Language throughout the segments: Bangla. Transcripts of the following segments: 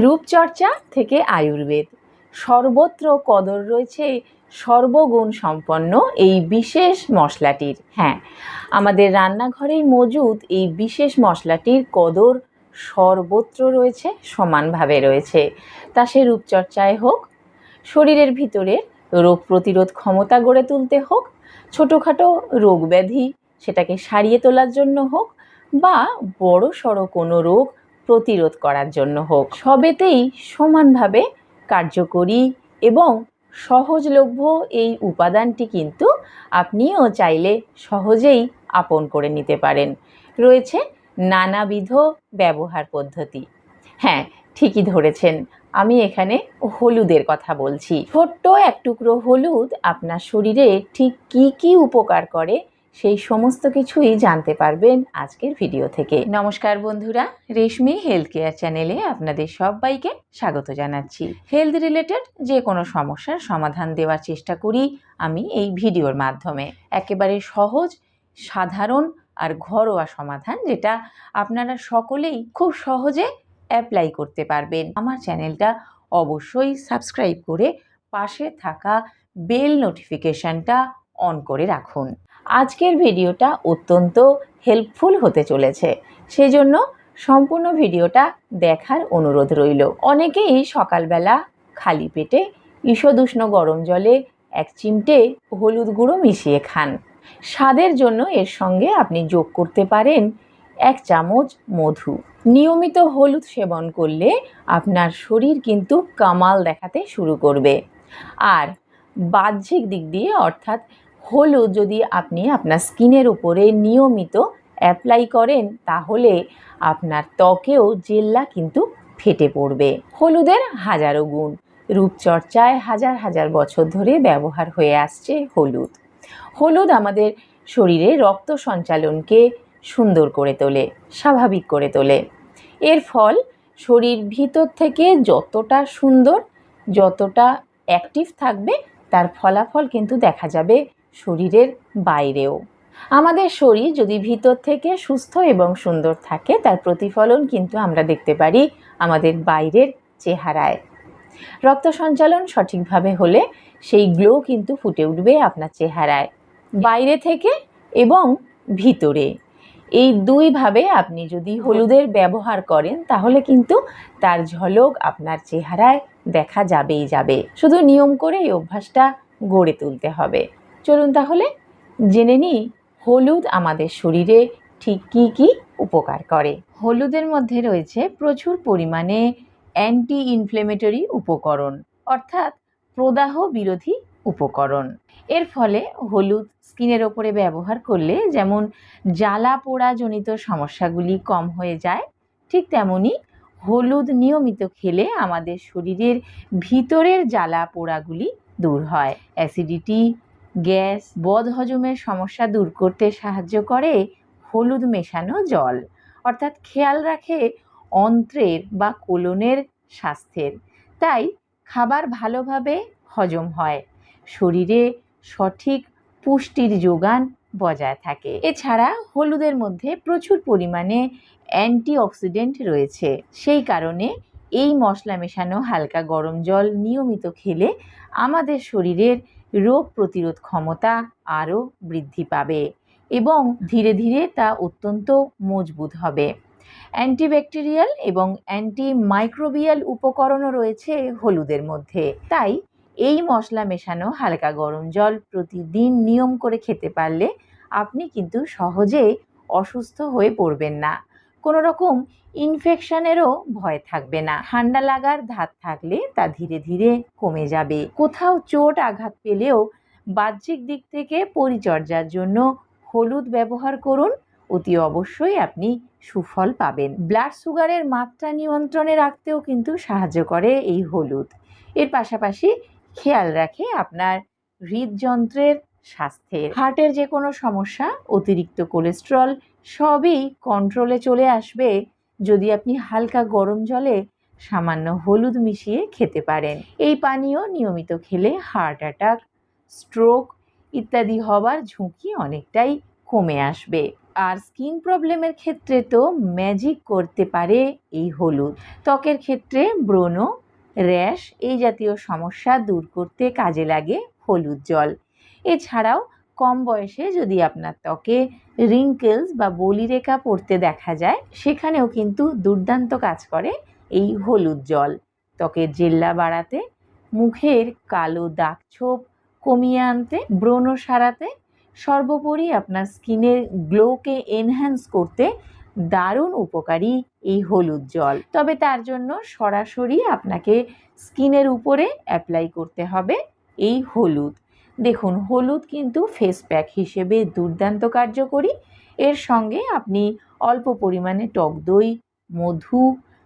রূপচর্চা থেকে আয়ুর্বেদ। সর্বত্র কদর রয়েছে, সর্বগুণ সম্পন্ন এই বিশেষ মশলাটির। হ্যাঁ আমাদের রান্নাঘরেই মজুদ এই বিশেষ মশলাটির কদর সর্বত্র রয়েছে, সমানভাবে রয়েছে। তা সে রূপচর্চায় হোক, শরীরের ভিতরে রোগ প্রতিরোধ ক্ষমতা গড়ে তুলতে হোক, ছোটোখাটো রোগ ব্যাধি সেটাকে সারিয়ে তোলার জন্য হোক, বা বড় সড়ো কোনো রোগ প্রতিরোধ করার জন্য হোক। সবেতেই সমানভাবে কার্যকরী এবং সহজলভ্য এই উপাদানটি কিন্তু আপনিও চাইলে সহজেই আপন করে নিতে পারেন। রয়েছে নানাবিধ ব্যবহার পদ্ধতি। হ্যাঁ ঠিকই ধরেছেন। আমি এখানে হলুদের কথা বলছি। ছোট্ট এক টুকরো হলুদ আপনার শরীরে ঠিক কি কি উপকার করে সেই সমস্ত কিছুই জানতে পারবেন আজকের ভিডিও থেকে। নমস্কার বন্ধুরা, রেশমি হেলথ কেয়ার চ্যানেলে আপনাদের সবাইকে স্বাগত জানাচ্ছি। হেলথ রিলেটেড যে কোনো সমস্যার সমাধান দেওয়ার চেষ্টা করি আমি এই ভিডিওর মাধ্যমে। একেবারে সহজ, সাধারণ আর ঘরোয়া সমাধান যেটা আপনারা সকলেই খুব সহজে অ্যাপ্লাই করতে পারবেন। আমার চ্যানেলটা অবশ্যই সাবস্ক্রাইব করে পাশে থাকা বেল নোটিফিকেশানটা অন করে রাখুন। আজকের ভিডিওটা অত্যন্ত হেল্পফুল হতে চলেছে। সেজন্য সম্পূর্ণ ভিডিওটা দেখার অনুরোধ রইল। অনেকেই সকালবেলা খালি পেটে ঈষদুষ্ণ গরম জলে এক চিমটে হলুদ গুঁড়ো মিশিয়ে খান। স্বাদের জন্য এর সঙ্গে আপনি যোগ করতে পারেন এক চামচ মধু। নিয়মিত হলুদ সেবন করলে আপনার শরীর কিন্তু কামাল দেখাতে শুরু করবে। আর বাহ্যিক দিক দিয়ে অর্থাৎ হলুদ যদি আপনি আপনার স্কিনের উপরে নিয়মিত অ্যাপ্লাই করেন, তাহলে আপনার ত্বকেও জেল্লা কিন্তু ফেটে পড়বে। হলুদের হাজারো গুণ, রূপচর্চায় হাজার হাজার বছর ধরে ব্যবহার হয়ে আসছে হলুদ। হলুদ আমাদের শরীরে রক্ত সঞ্চালনকে সুন্দর করে তোলে, স্বাভাবিক করে তোলে। এর ফল শরীর ভিতর থেকে যতটা সুন্দর, যতটা অ্যাক্টিভ থাকবে, তার ফলাফল কিন্তু দেখা যাবে শরীরের বাইরেও। আমাদের শরীর যদি ভিতর থেকে সুস্থ এবং সুন্দর থাকে, তার প্রতিফলন কিন্তু আমরা দেখতে পারি আমাদের বাইরের চেহারায়। রক্ত সঞ্চালন সঠিকভাবে হলে সেই গ্লো কিন্তু ফুটে উঠবে আপনার চেহারায়। বাইরে থেকে এবং ভিতরে। এই দুইভাবে আপনি যদি হলুদের ব্যবহার করেন, তাহলে কিন্তু তার ঝলক আপনার চেহারায় দেখা যাবেই যাবে। শুধু নিয়ম করে এই অভ্যাসটা গড়ে তুলতে হবে। চলুন তাহলে জেনে নিই হলুদ আমাদের শরীরে ঠিক কী কী উপকার করে। হলুদের মধ্যে রয়েছে প্রচুর পরিমাণে অ্যান্টি ইনফ্লেমেটরি উপকরণ, অর্থাৎ প্রদাহ বিরোধী উপকরণ। এর ফলে হলুদ স্কিনের ওপরে ব্যবহার করলে যেমন জ্বালা পোড়াজনিত সমস্যাগুলি কম হয়ে যায়, ঠিক তেমনি হলুদ নিয়মিত খেলে আমাদের শরীরের ভিতরের জ্বালা পোড়াগুলি দূর হয়। অ্যাসিডিটি গ্যাস বদহজমের সমস্যা দূর করতে সাহায্য করে হলুদ মেশানো জল। অর্থাৎ খেয়াল রাখে অন্ত্রের বা কোলনের স্বাস্থ্যের। তাই খাবার ভালোভাবে হজম হয়। শরীরে সঠিক পুষ্টির যোগান বজায় থাকে। এছাড়া হলুদের মধ্যে প্রচুর পরিমাণে অ্যান্টিঅক্সিডেন্ট রয়েছে। সেই কারণে এই মশলা মেশানো হালকা গরম জল নিয়মিত খেলে আমাদের শরীরের রোগ প্রতিরোধ ক্ষমতা আরও বৃদ্ধি পাবে এবং ধীরে ধীরে তা অত্যন্ত মজবুত হবে। অ্যান্টিব্যাকটেরিয়াল এবং অ্যান্টি মাইক্রোবিয়াল উপকরণও রয়েছে হলুদের মধ্যে। তাই এই মশলা মেশানো হালকা গরম জল প্রতিদিন নিয়ম করে খেতে পারলে আপনি কিন্তু সহজে অসুস্থ হয়ে পড়বেন না। কোনো রকম ইনফেকশনেরও ভয় থাকবে না। ঠান্ডা লাগার ধাত থাকলে তা ধীরে ধীরে কমে যাবে। কোথাও চোট আঘাত পেলেও বাহ্যিক দিক থেকে পরিচর্যার জন্য হলুদ ব্যবহার করুন। অতি অবশ্যই আপনি সুফল পাবেন। ব্লাড সুগারের মাত্রা নিয়ন্ত্রণে রাখতেও কিন্তু সাহায্য করে এই হলুদ। এর পাশাপাশি খেয়াল রাখে আপনার হৃদযন্ত্রের স্বাস্থ্যের। হার্টের যে কোনো সমস্যা, অতিরিক্ত কোলেস্ট্রল, সবই কন্ট্রোলে চলে আসবে যদি আপনি হালকা গরম জলে সামান্য হলুদ মিশিয়ে খেতে পারেন। এই পানীয় নিয়মিত খেলে হার্ট অ্যাটাক স্ট্রোক ইত্যাদি হবার ঝুঁকি অনেকটাই কমে আসবে। আর স্কিন প্রবলেমের ক্ষেত্রে তো ম্যাজিক করতে পারে এই হলুদ। ত্বকের ক্ষেত্রে ব্রণ, র্যাশ এই জাতীয় সমস্যা দূর করতে কাজে লাগে হলুদ জল। এছাড়াও কম বয়সে যদি আপনার ত্বকে রিঙ্কেলস বা বলিরেখা পড়তে দেখা যায়, সেখানেও কিন্তু দুর্দান্ত কাজ করে এই হলুদ জল। ত্বকের জেল্লা বাড়াতে, মুখের কালো দাগ ছোপ কমিয়ে আনতে, ব্রণ সারাতে, সর্বোপরি আপনার স্কিনের গ্লোকে এনহ্যান্স করতে দারুণ উপকারী এই হলুদ জল। তবে তার জন্য সরাসরি আপনাকে স্কিনের উপরে অ্যাপ্লাই করতে হবে এই হলুদ। দেখুন, হলুদ কিন্তু ফেস প্যাক হিসেবে দুর্দান্ত কার্যকরী। এর সঙ্গে আপনি অল্প পরিমাণে টক দই, মধু,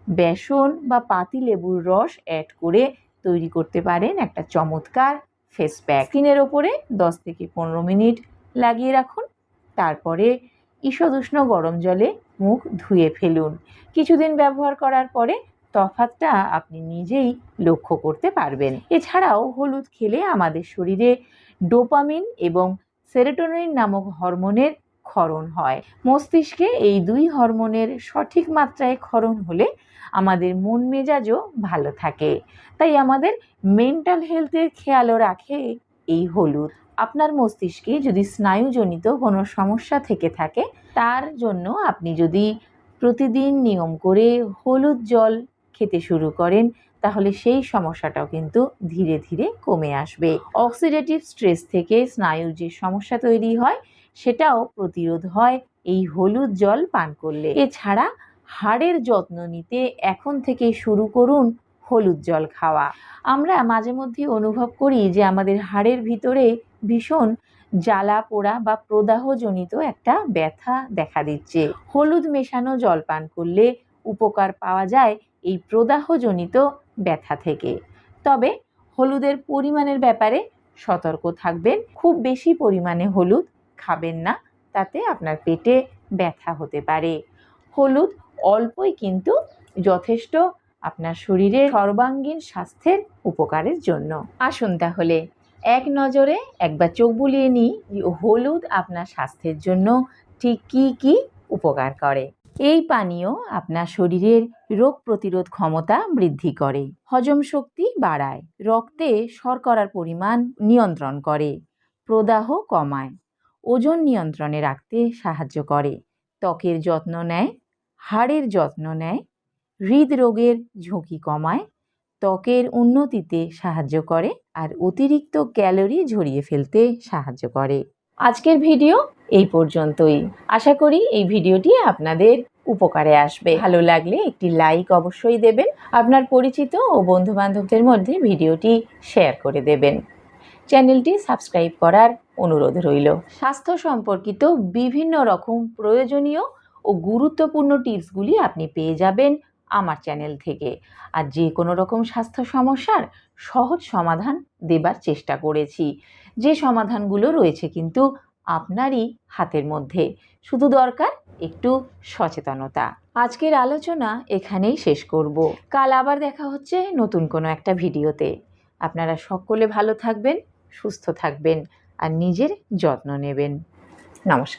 বেসন বা পাতি লেবুর রস অ্যাড করে তৈরি করতে পারেন একটা চমৎকার ফেস প্যাক স্কিনের ওপরে দশ থেকে পনেরো মিনিট লাগিয়ে রাখুন। তারপরে ঈষদুষ্ণ গরম জলে মুখ ধুয়ে ফেলুন। কিছুদিন ব্যবহার করার পরে তফাতটা আপনি নিজেই লক্ষ্য করতে পারবেন। এছাড়াও হলুদ খেলে আমাদের শরীরে ডোপামিন এবং সেরোটোনিন নামক হরমোনের ক্ষরণ হয়। মস্তিষ্কে এই দুই হরমোনের সঠিক মাত্রায় ক্ষরণ হলে আমাদের মন মেজাজও ভালো থাকে। তাই আমাদের মেন্টাল হেলথের খেয়ালও রাখে এই হলুদ। আপনার মস্তিষ্কে যদি স্নায়ুজনিত কোনো সমস্যা থেকে থাকে, তার জন্য আপনি যদি প্রতিদিন নিয়ম করে হলুদ জল খেতে শুরু করেন, তাহলে সেই সমস্যাটাও কিন্তু ধীরে ধীরে কমে আসবে। অক্সিডেটিভ স্ট্রেস থেকে স্নায়ুর যে সমস্যা তৈরি হয়, সেটাও প্রতিরোধ হয় এই হলুদ জল পান করলে। এছাড়া হাড়ের যত্ন নিতে এখন থেকে শুরু করুন হলুদ জল খাওয়া। আমরা মাঝে মধ্যে অনুভব করি যে আমাদের হাড়ের ভিতরে ভীষণ জ্বালা পোড়া বা প্রদাহজনিত একটা ব্যথা দেখা দিচ্ছে। হলুদ মেশানো জল পান করলে উপকার পাওয়া যায় এই প্রদাহজনিত ব্যথা থেকে। তবে হলুদের পরিমাণের ব্যাপারে সতর্ক থাকবেন। খুব বেশি পরিমাণে হলুদ খাবেন না, তাতে আপনার পেটে ব্যথা হতে পারে। হলুদ অল্পই কিন্তু যথেষ্ট আপনার শরীরের সর্বাঙ্গীন স্বাস্থ্যের উপকারের জন্য। আসুন তাহলে এক নজরে একবার চোখ বুলিয়ে নিই হলুদ আপনার স্বাস্থ্যের জন্য ঠিক কী কী উপকার করে। এই পানীয় আপনার শরীরের রোগ প্রতিরোধ ক্ষমতা বৃদ্ধি করে, হজম শক্তি বাড়ায়, রক্তে শর্করার পরিমাণ নিয়ন্ত্রণ করে, প্রদাহ কমায়, ওজন নিয়ন্ত্রণে রাখতে সাহায্য করে, ত্বকের যত্ন নেয়, হাড়ের যত্ন নেয়, হৃদরোগের ঝুঁকি কমায়, ত্বকের উন্নতিতে সাহায্য করে আর অতিরিক্ত ক্যালোরি ঝরিয়ে ফেলতে সাহায্য করে। আজকের ভিডিও এই পর্যন্তই। আশা করি এই ভিডিওটি আপনাদের উপকারে আসবে। ভালো লাগলে একটি লাইক অবশ্যই দেবেন, আপনার পরিচিত ও বন্ধুবান্ধবদের মধ্যে ভিডিওটি শেয়ার করে দেবেন। চ্যানেলটি সাবস্ক্রাইব করার অনুরোধ রইল। স্বাস্থ্য সম্পর্কিত বিভিন্ন রকম প্রয়োজনীয় ও গুরুত্বপূর্ণ টিপসগুলি আপনি পেয়ে যাবেন আমার চ্যানেল থেকে। আর যে কোনো রকম স্বাস্থ্য সমস্যার সহজ সমাধান দেবার চেষ্টা করেছি। যে সমাধানগুলো রয়েছে কিন্তু আপনারই হাতের মধ্যে। শুধু দরকার একটু সচেতনতা। আজকের আলোচনা এখানেই শেষ করব। কাল আবার দেখা হচ্ছে নতুন কোনো একটা ভিডিওতে। আপনারা সকলে ভালো থাকবেন, সুস্থ থাকবেন আর নিজের যত্ন নেবেন। নমস্কার।